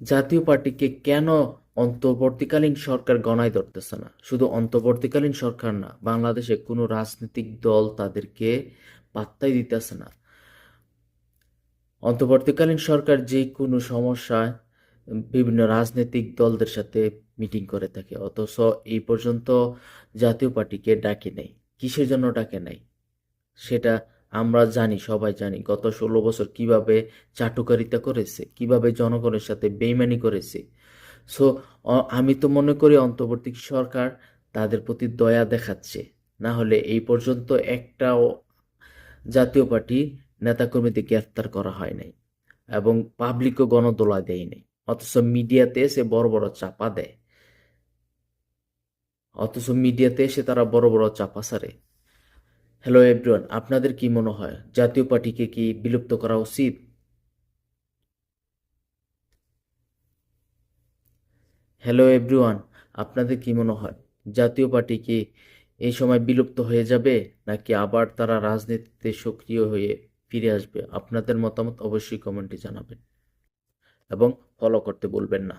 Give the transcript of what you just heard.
জাতীয় পার্টিকে কেন অন্তর্বর্তীকালীন সরকার গণায় ধরতেছে না? শুধু অন্তর্বর্তীকালীন সরকার না, বাংলাদেশে কোনো রাজনৈতিক দল তাদেরকে পাত্তাই দিতেছে না। অন্তর্বর্তীকালীন সরকার যে কোনো সমস্যায় বিভিন্ন রাজনৈতিক দলদের সাথে মিটিং করে থাকে, অথচ এই পর্যন্ত জাতীয় পার্টিকে ডাকে নেই। কিসের জন্য ডাকে নেই? সেটা আমরা জানি, সবাই জানি, গত ষোলো বছর কীভাবে চাটুকারিতা করেছে, কীভাবে জনগণের সাথে বেইমানি করেছে। সো আমি তো মনে করি অন্তর্বর্তী সরকার তাদের প্রতি দয়া দেখাচ্ছে। না হলে এই পর্যন্ত একটাও জাতীয় পার্টি নেতাকর্মীদের গ্রেফতার করা হয় নাই এবং পাবলিকও গণদোলা দেয় নাই। অথচ মিডিয়াতে এসে বড় বড় চাপা দেয়। অথচ মিডিয়াতে এসে তারা বড় বড় চাপা সারে। হ্যালো এভরিওয়ান আপনাদের কি মনে হয়, জাতীয় পার্টিকে কি বিলুপ্ত করা উচিত? হ্যালো এভরিওয়ান আপনাদের কি মনে হয়, জাতীয় পার্টি কি এই সময় বিলুপ্ত হয়ে যাবে, নাকি আবার তারা রাজনীতিতে সক্রিয় হয়ে ফিরে আসবে? আপনাদের মতামত অবশ্যই কমেন্টে জানাবেন এবং ফলো করতে বলবেন না।